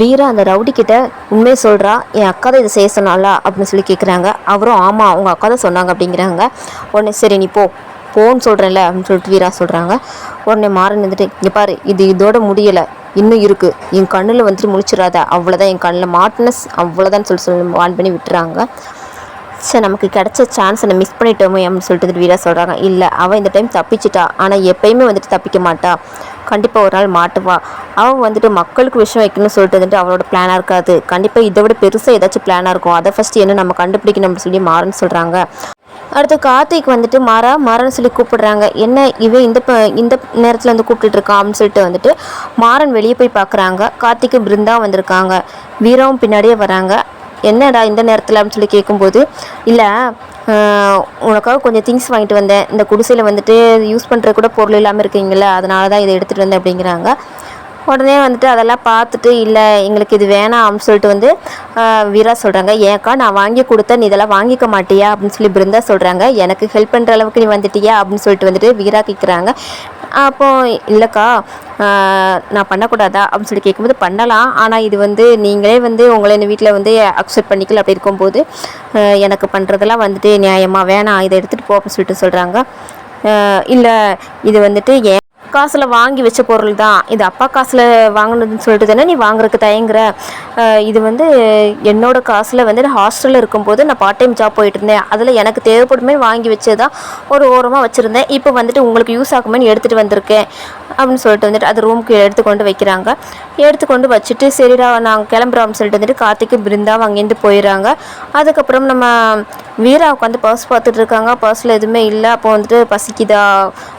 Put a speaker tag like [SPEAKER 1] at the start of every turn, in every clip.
[SPEAKER 1] வீரா அந்த ரவுடி கிட்ட உண்மையை சொல்கிறா என் அக்கா தான் இதை செய்ய சொன்னாலா அப்படின்னு சொல்லி கேட்குறாங்க அவரும் ஆமாம் அவங்க அக்கா தான் சொன்னாங்க அப்படிங்கிறாங்க. உடனே சரி நீ போ போன்னு சொல்கிறேன்ல அப்படின்னு சொல்லிட்டு வீரா சொல்கிறாங்க உடனே மாறன் வந்துட்டு இங்கே பாரு இது இதோட முடியலை இன்னும் இருக்குது என் கண்ணில் வந்துட்டு முழிச்சிடாத. அவ்வளோதான் என் கண்ணில் மாட்டினஸ் அவ்வளோதான் சொல்லி சொல்லி வான் பண்ணி விட்டுறாங்க. சரி நமக்கு கிடைச்ச சான்ஸை நம்ம மிஸ் பண்ணிட்டோமே அப்படின்னு சொல்லிட்டு வீரா சொல்கிறாங்க இல்லை அவன் இந்த டைம் தப்பிச்சிட்டா. ஆனால் எப்பயுமே வந்துட்டு தப்பிக்க மாட்டா. கண்டிப்பாக ஒரு நாள் மாட்டுவா. அவள் வந்துட்டு மக்களுக்கு விஷயம் வைக்கணும்னு சொல்லிட்டு வந்துட்டு அவளோட பிளானாக இருக்காது. கண்டிப்பாக இதை விட பெருசாக ஏதாச்சும் பிளானாக இருக்கும். அதை ஃபஸ்ட்டு என்ன நம்ம கண்டுபிடிக்கணும் அப்படின்னு சொல்லி மாறன்னு சொல்கிறாங்க அடுத்து கார்த்திக் வந்துட்டு மாறா மாறன்னு சொல்லி கூப்பிடுறாங்க. என்ன இவன் இந்த ப- இந்த நேரத்தில் வந்து கூப்பிட்டுட்டு இருக்கான் அப்படின்னு சொல்லிட்டு வந்துட்டு மாறன் வெளியே போய் பார்க்குறாங்க. கார்த்திக்கு பிருந்தா வந்திருக்காங்க. வீராவும் பின்னாடியே வராங்க. என்னடா இந்த நேரத்தில் அப்படின்னு சொல்லி கேட்கும்போது இல்லை உனக்காக கொஞ்சம் திங்ஸ் வாங்கிட்டு வந்தேன். இந்த குடிசையில் வந்துட்டு யூஸ் பண்ணுற கூட பொருள் இல்லாமல் இருக்கீங்களா அதனால தான் இதை எடுத்துகிட்டு வந்தேன் அப்படிங்கிறாங்க. உடனே வந்துட்டு அதெல்லாம் பார்த்துட்டு இல்லை எங்களுக்கு இது வேணாம் அப்படின்னு சொல்லிட்டு வந்து வீரா சொல்கிறாங்க ஏன்க்கா நான் வாங்கி கொடுத்தேன் நீ இதெல்லாம் வாங்கிக்க மாட்டியா? அப்படின்னு சொல்லி பிருந்தா சொல்கிறாங்க எனக்கு ஹெல்ப் பண்ணுற அளவுக்கு நீ வந்துட்டியா? அப்படின்னு சொல்லிட்டு வந்துட்டு வீரா கேட்குறாங்க அப்போ இல்லைக்கா நான் பண்ணக்கூடாதா? அப்படின்னு சொல்லி கேட்கும்போது பண்ணலாம். ஆனால் இது வந்து நீங்களே வந்து உங்களை இந்த வீட்டில் வந்து அக்செப்ட் பண்ணிக்கல. அப்படி இருக்கும்போது எனக்கு பண்ணுறதெல்லாம் வந்துட்டு நியாயமாக வேணாம். இதை எடுத்துகிட்டு போ அப்படின்னு சொல்லிட்டு சொல்கிறாங்க இல்லை இது வந்துட்டு ஏன் காசில் வாங்கி வச்ச பொருள் தான் இது அப்பா காசில் வாங்கினதுன்னு சொல்லிட்டு தானே நீ வாங்குறதுக்கு தயங்குற? இது வந்து என்னோட காசில் வந்து நான் ஹாஸ்டலில் இருக்கும்போது நான் பார்ட் டைம் ஜாப் போயிட்டு இருந்தேன். அதில் எனக்கு தேவைப்படுமே வாங்கி வச்சதான் ஒரு ஓரமாக வச்சுருந்தேன். இப்போ வந்துட்டு உங்களுக்கு யூஸ் ஆகுமேனு எடுத்துகிட்டு வந்திருக்கேன். அப்படின்னு சொல்லிட்டு வந்துட்டு அது ரூமுக்கு எடுத்து கொண்டு வைக்கிறாங்க. எடுத்துக்கொண்டு வச்சுட்டு சரிடா நாங்கள் கிளம்புறோம்னு சொல்லிட்டு வந்துட்டு கார்த்திக்கு பிருந்தா அங்கேருந்து போயிடுறாங்க. அதுக்கப்புறம் நம்ம வீரா உட்காந்து பர்ஸ் பார்த்துட்டு இருக்காங்க. பர்ஸில் எதுவுமே இல்லை. அப்போ வந்துட்டு பசிக்குதா?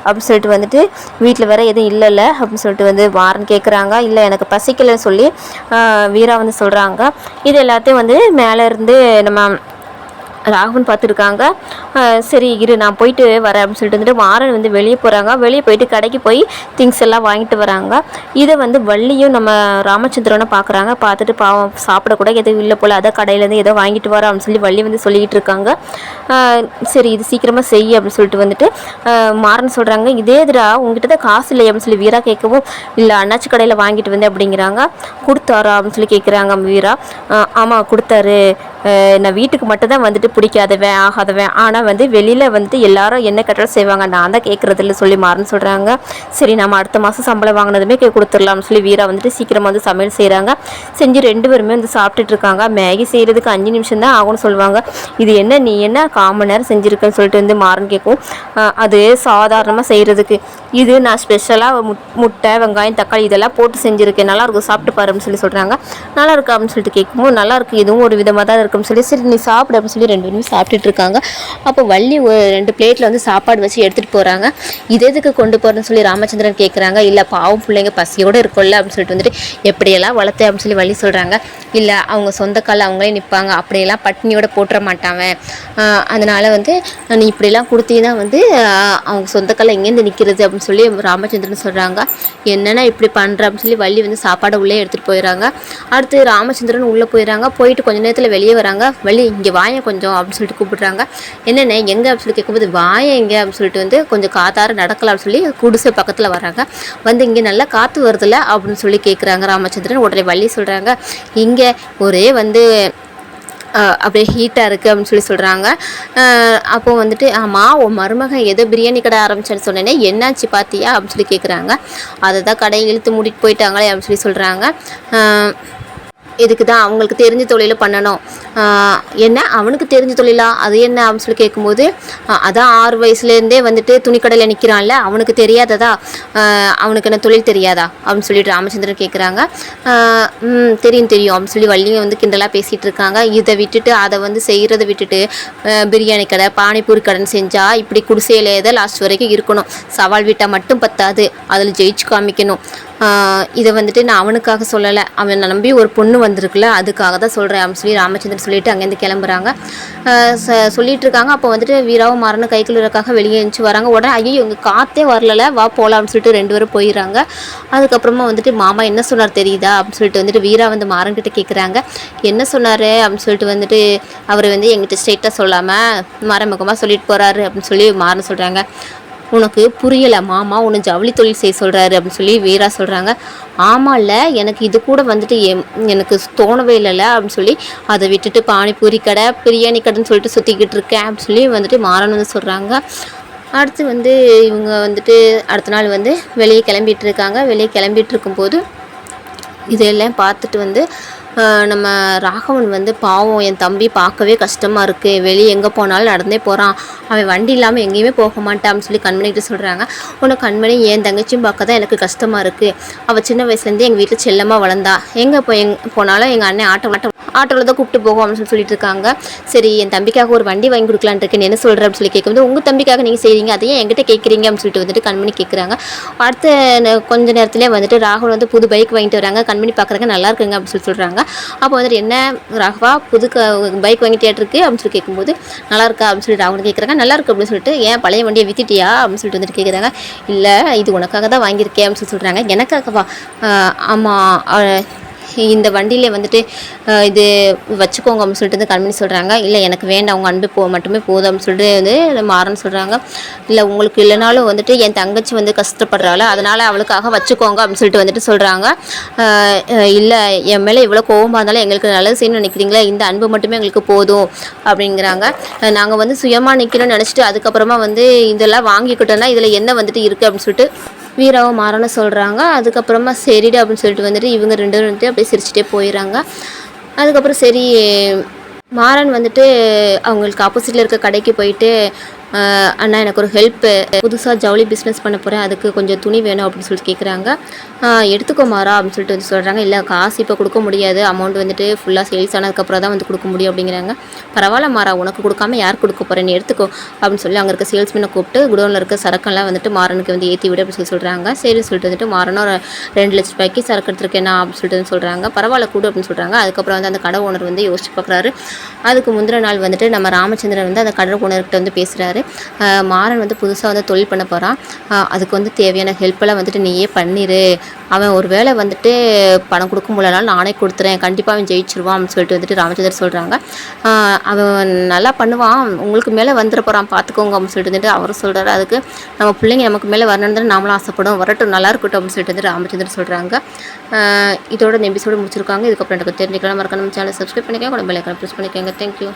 [SPEAKER 1] அப்படின்னு சொல்லிட்டு வந்துட்டு வீட்டில் வேறு எதுவும் இல்லைல்ல அப்படின்னு சொல்லிட்டு வந்து வாரன் கேட்குறாங்க இல்லை எனக்கு பசிக்கலைன்னு சொல்லி வீரா வந்து சொல்கிறாங்க இது எல்லாத்தையும் வந்து மேலே இருந்து நம்ம ராகுன் பார்த்துருக்காங்க. சரி இரு நான் போயிட்டு வரேன் அப்படின்னு சொல்லிட்டு வந்துட்டு மாறன் வந்து வெளியே போகிறாங்க வெளியே போயிட்டு கடைக்கு போய் திங்ஸ் எல்லாம் வாங்கிட்டு வராங்க. இதை வந்து வள்ளியும் நம்ம ராமச்சந்திரனை பார்க்குறாங்க. பார்த்துட்டு பாவம் சாப்பிடக்கூட எதுவும் இல்லை போல். அதை கடையிலேருந்து ஏதோ வாங்கிட்டு வரோம் அப்படின்னு சொல்லி வள்ளி வந்து சொல்லிக்கிட்டு இருக்காங்க. சரி இது சீக்கிரமாக செய் அப்படின்னு சொல்லிட்டு வந்துட்டு மாறன் சொல்கிறாங்க இதே இதுடா உங்ககிட்ட தான் காசு இல்லை அப்படின்னு சொல்லி வீரா கேட்கவும் இல்லை அண்ணாச்சி கடையில் வாங்கிட்டு வந்தேன் அப்படிங்கிறாங்க. கொடுத்தாரா? அப்படின்னு சொல்லி கேட்குறாங்க வீரா. ஆமாம் கொடுத்தாரு. நான் வீட்டுக்கு மட்டும்தான் வந்துட்டு பிடிக்காதவன் ஆகாதவன். ஆனால் வந்து வெளியில் வந்துட்டு எல்லாரும் என்ன கட்டாலும் செய்வாங்க நான் தான் கேட்குறதில்ல சொல்லி மாறுன்னு சொல்கிறாங்க சரி நம்ம அடுத்த மாதம் சம்பளம் வாங்கினதுமே கே கொடுத்துடலாம்னு சொல்லி வீரா வந்துட்டு சீக்கிரமாக வந்து சமையல் செய்கிறாங்க செஞ்சு ரெண்டு பேருமே வந்து சாப்பிட்டுட்டு இருக்காங்க. மேகி செய்கிறதுக்கு அஞ்சு நிமிஷம் தான் ஆகும்னு சொல்லுவாங்க. இது என்ன நீ என்ன காமன் நேரம் செஞ்சுருக்கேன்னு சொல்லிட்டு வந்து மாறன் கேட்கும். அது சாதாரணமாக செய்கிறதுக்கு இது நான் ஸ்பெஷலாக முட்டை வெங்காயம் தக்காளி இதெல்லாம் போட்டு செஞ்சுருக்கேன். நல்லா இருக்கும் சாப்பிட்டு பாருன்னு சொல்லி சொல்கிறாங்க நல்லாருக்கு அப்படின்னு சொல்லிட்டு கேட்கும்போது நல்லாருக்கு இதுவும் ஒரு விதமாக தான் இருக்குன்னு சொல்லி சரி நீ சாப்பிடு அப்படின்னு சொல்லி ரெண்டு பேருமே சாப்பிட்டுட்டு இருக்காங்க. அப்போ வள்ளி ஒரு ரெண்டு பிளேட்டில் வந்து சாப்பாடு வச்சு எடுத்துகிட்டு போகிறாங்க இது எதுக்கு கொண்டு போகிறேன்னு சொல்லி ராமச்சந்திரன் கேட்குறாங்க இல்லை பாவம் பிள்ளைங்க பசியோடு இருக்கும்ல அப்படின்னு சொல்லிட்டு வந்துட்டு எப்படியெல்லாம் வளர்த்து அப்படின்னு சொல்லி வள்ளி சொல்கிறாங்க இல்லை அவங்க சொந்த காலில் அவங்களே நிற்பாங்க அப்படியெல்லாம் பட்டினியோட போட்டுற மாட்டாங்க அதனால் வந்து நீ இப்படியெல்லாம் கொடுத்தீங்கன்னா வந்து அவங்க சொந்த காலில் எங்கேருந்து நிற்கிறது அப்படின்னு சொல்லி ராமச்சந்திரன் சொல்கிறாங்க என்னென்னா இப்படி பண்ணுற அப்படின்னு சொல்லி வள்ளி வந்து சாப்பாடை உள்ளே எடுத்துகிட்டு போயிடறாங்க. அடுத்து ராமச்சந்திரன் உள்ளே போயிடறாங்க. போயிட்டு கொஞ்ச நேரத்தில் வெளியே வராங்க வள்ளி இங்கே வாயை கொஞ்சம் அப்படின்னு சொல்லிட்டு கூப்பிடுறாங்க. என்னென்ன எங்கே அப்படின்னு சொல்லி கேட்கும்போது வாயை எங்கே அப்படின்னு சொல்லிட்டு வந்து கொஞ்சம் காத்தார அப்படின்னு சொல்லி குடிசை பக்கத்தில் வராங்க வந்து இங்கே நல்லா காற்று வருதுல்ல அப்படின்னு சொல்லி கேட்குறாங்க ராமச்சந்திரன். உடனே வள்ளி சொல்கிறாங்க இங்கே ஒரே வந்து அப்படியே ஹீட்டாக இருக்குது அப்படின்னு சொல்லி சொல்கிறாங்க அப்போது வந்துட்டு ஆமாம் உன் மருமகன் ஏதோ பிரியாணி கடை ஆரம்பிச்சேன்னு சொன்னேனே என்னாச்சு பார்த்தியா அப்படின்னு சொல்லி கேட்குறாங்க அதை தான் கடையை இழுத்து மூடிட்டு போயிட்டாங்களே அப்படின்னு சொல்லி சொல்கிறாங்க இதுக்கு தான் அவங்களுக்கு தெரிஞ்ச தொழிலை பண்ணணும். என்ன? அவனுக்கு தெரிஞ்ச தொழிலா? அது என்ன அப்படின்னு சொல்லி கேட்கும்போது அதான் ஆறு வயசுலேருந்தே வந்துட்டு துணிக்கடையில் நிற்கிறான்ல அவனுக்கு தெரியாததா? அவனுக்கு என்ன தொழில் தெரியாதா? அப்படின்னு சொல்லிட்டு ராமச்சந்திரன் கேட்குறாங்க தெரியும் தெரியும் அப்படின்னு சொல்லி வள்ளியும் வந்து கிண்டலாக பேசிகிட்டு இருக்காங்க. இதை விட்டுட்டு அதை வந்து செய்கிறத விட்டுட்டு பிரியாணி கடை பானிபூரி கடைன்னு செஞ்சால் இப்படி குடிசையிலே தான் லாஸ்ட் வரைக்கும் இருக்கணும். சவால் விட்டால் மட்டும் பத்தாது. அதில் ஜெயிச்சு காமிக்கணும். இதை வந்துட்டு நான் அவனுக்காக சொல்லலை. அவனை நம்பி ஒரு பொண்ணு வந்திருக்குல்ல அதுக்காக தான் சொல்கிறேன் அப்படின்னு சொல்லி ராமச்சந்திரன் சொல்லிட்டு அங்கேருந்து கிளம்புறாங்க. ச- சொல்லிட்டு இருக்காங்க. அப்போ வந்துட்டு வீராவும் மரண கை கழுவுறக்காக வெளியே எழுந்துச்சு வராங்க. உடனே ஐயோ இவங்க காற்றே வரல வா போகலாம் அப்படின்னு சொல்லிட்டு ரெண்டு பேரும் போயிடுறாங்க. அதுக்கப்புறமா வந்துட்டு மாமா என்ன சொன்னார் தெரியுதா அப்படின்னு சொல்லிட்டு வந்துட்டு வீரா வந்து மாறன்கிட்ட கேட்குறாங்க என்ன சொன்னார் அப்படின்னு சொல்லிட்டு வந்துட்டு அவர் வந்து எங்கிட்ட ஸ்ட்ரெயிட்டாக சொல்லாமல் மறைமுகமாக சொல்லிட்டு போகிறாரு அப்படின்னு சொல்லி மாறன் சொல்கிறாங்க உனக்கு புரியலை மாமா உன்னை ஜவுளி தொழில் செய்ய சொல்கிறாரு அப்படின்னு சொல்லி வீரா சொல்கிறாங்க ஆமாம்ல எனக்கு இது கூட வந்துட்டு எனக்கு தோணவே இல்லைல்ல அப்படின்னு சொல்லி அதை விட்டுட்டு பானிபூரி கடை பிரியாணி கடைன்னு சொல்லிட்டு சுற்றிக்கிட்டு இருக்கேன் அப்படின்னு சொல்லி வந்துட்டு மாறணும்னு சொல்கிறாங்க அடுத்து வந்து இவங்க வந்துட்டு அடுத்த நாள் வந்து வெளியே கிளம்பிட்டு இருக்காங்க. வெளியே கிளம்பிட்டு இருக்கும்போது இதெல்லாம் பார்த்துட்டு வந்து நம்ம ராகவன் வந்து பாவம் என் தம்பி பார்க்கவே கஷ்டமாக இருக்குது வெளியே எங்கே போனாலும் நடந்தே போகிறான் அவன் வண்டி இல்லாமல் எங்கேயுமே போக மாட்டான்னு சொல்லி கண்மணிக்கிட்ட சொல்கிறாங்க உனக்கு கண்மணி என் தங்கச்சியும் பார்க்க தான் எனக்கு கஷ்டமாக இருக்குது அவள் சின்ன வயசுலேருந்தே எங்கள் வீட்டில் செல்லமாக வளர்ந்தா. எங்கே போய் எங் போனாலும் எங்கள் அண்ணன் ஆட்டோ ஆட்டோ ஆட்டோவில் தான் கூப்பிட்டு போகும் அப்படின்னு சொல்லி சொல்லிட்டு இருக்காங்க. சரி என் தம்பிக்காக ஒரு வண்டி வாங்கி கொடுக்கலான்னு இருக்கேன். என்ன சொல்கிற அப்படின்னு சொல்லி கேட்கும்போது உங்கள் தம்பிக்காக நீங்கள் செய்கிறீங்க அதையும் என்கிட்ட கேட்குறீங்க அப்படின்னு சொல்லிட்டு வந்துட்டு கண்மணி கேட்குறாங்க. அடுத்த ந- கொஞ்ச நேரத்துலேயே வந்துட்டு ராகுல் வந்து புது பைக் வாங்கிட்டு வராங்க. கண்மணி பார்க்குறாங்க நல்லா இருக்குங்க அப்படின்னு சொல்லி சொல்கிறாங்க அப்போ வந்துட்டு என்ன ராகவா புது பைக் வாங்கிட்டே இருக்கு அப்படின்னு சொல்லி கேட்கும்போது நல்லா இருக்கா அப்படின்னு சொல்லிட்டு அவங்க கேட்குறாங்க நல்லா இருக்கு அப்படின்னு சொல்லிட்டு ஏன் பழைய வண்டியை வித்துட்டியா? அப்படின்னு சொல்லிட்டு வந்துட்டு கேட்குறாங்க இல்லை இது உனக்காக தான் வாங்கியிருக்கேன் அப்படின்னு சொல்லி சொல்கிறாங்க எனக்காகவா? ஆமாம் இந்த வண்டியிலே வந்துட்டு இது வச்சுக்கோங்க அப்படின்னு சொல்லிட்டு வந்து கண்மணி சொல்கிறாங்க இல்லை எனக்கு வேண்டாம் அவங்க அன்பு போ மட்டுமே போதும் அப்படின்னு சொல்லிட்டு வந்து மாறன்னு சொல்கிறாங்க இல்லை உங்களுக்கு இல்லைனாலும் வந்துட்டு என் தங்கச்சி வந்து கஷ்டப்படுறாள் அதனால் அவளுக்காக வச்சுக்கோங்க அப்படின்னு சொல்லிட்டு வந்துட்டு சொல்கிறாங்க இல்லை என் மேலே இவ்வளோ கோவமாக இருந்தாலும் எங்களுக்கு நல்லது செய்யணும்னு நினைக்கிறீங்களா? இந்த அன்பு மட்டுமே எங்களுக்கு போதும் அப்படிங்கிறாங்க. நாங்கள் வந்து சுயமாக நிற்கணும்னு நினச்சிட்டு அதுக்கப்புறமா வந்து இதெல்லாம் வாங்கிக்கிட்டோன்னா இதில் என்ன வந்துட்டு இருக்குது அப்படின்னு சொல்லிட்டு வீராவும் மாறன்னு சொல்கிறாங்க அதுக்கப்புறமா சரிடு அப்படின்னு சொல்லிட்டு வந்துட்டு இவங்க ரெண்டு பேரும் வந்துட்டு அப்படியே சிரிச்சுட்டே போயிடுறாங்க அதுக்கப்புறம் சரி மாறன் வந்துட்டு அவங்களுக்கு ஆப்போசிட்டில் இருக்க கடைக்கு போயிட்டு அண்ணா எனக்கு ஒரு ஹெல்ப்பு புதுசாக ஜவுளி பிஸ்னஸ் பண்ண போகிறேன் அதுக்கு கொஞ்சம் துணி வேணும் அப்படின்னு சொல்லிட்டு கேட்குறாங்க எடுத்துக்கோ மாறா அப்படின்னு சொல்லிட்டு வந்து சொல்கிறாங்க இல்லை காசு இப்போ கொடுக்க முடியாது. அமௌண்ட் வந்துட்டு ஃபுல்லாக சேல்ஸ் ஆனதுக்கப்புறம் தான் வந்து கொடுக்க முடியும் அப்படிங்கிறாங்க. பரவாயில்ல மாறா உனக்கு கொடுக்காம யார் கொடுக்க போகிறேன் நீ எடுத்துக்கோ அப்படின்னு சொல்லி அங்கே இருக்க சேல்ஸ்மேனை கூப்பிட்டு குடோனில் இருக்க சரக்கெல்லாம் வந்துட்டு மாறனுக்கு வந்து ஏற்றி விடு அப்படின்னு சொல்லி சொல்கிறாங்க சரி சொல்லிட்டு வந்துட்டு மாறனும் ஒரு ரெண்டு லட்ச ரூபாய்க்கு சரக்கு எடுத்துருக்கேன் அப்படின்னு சொல்லிட்டு வந்து சொல்கிறாங்க பரவாயில்ல கூடு அப்படின்னு சொல்கிறாங்க அதுக்கப்புறம் வந்து அந்த கடை ஓனர் வந்து யோசிச்சு பார்க்குறாரு அதுக்கு முந்தின நாள் வந்துட்டு நம்ம ராமச்சந்திரன் வந்து அந்த கடை ஓனர்கிட்ட வந்து பேசுகிறாரு மாறன் வந்து புதுசாக வந்து தொழில் பண்ண போகிறான் அதுக்கு வந்து தேவையான ஹெல்ப்பெல்லாம் வந்துட்டு நீயே பண்ணிடு அவன் ஒரு வேளை வந்துட்டு பணம் கொடுக்க முடியலனாலும் நானே கொடுத்துறேன். கண்டிப்பாக அவன் ஜெயிச்சிருவான் அப்படின்னு சொல்லிட்டு வந்துட்டு ராமச்சந்திரன் சொல்கிறாங்க அவன் நல்லா பண்ணுவான். உங்களுக்கு மேலே வந்துட போகிறான் பார்த்துக்கோங்க அப்படின்னு சொல்லிட்டு வந்துட்டு அவரும் சொல்கிறாரு அதுக்கு நம்ம பிள்ளைங்க நமக்கு மேலே வரணுன்னு நாமளும் ஆசைப்படும் வரட்டும் நல்லா இருக்கட்டும் அப்படின்னு சொல்லிட்டு வந்து ராமச்சந்திரன் சொல்கிறாங்க இதோட இந்த எபிசோடு முடிச்சிருக்காங்க. இதுக்கப்புறம் எனக்கு தெரிஞ்சுக்கலாம். மறக்காம நம்ம சேனல் சப்ஸ்கிரைப் பண்ணிக்கோங்க. கூட பெல் ஐக்கான ப்ரெஸ் பண்ணிக்கோங்க. தேங்க்யூ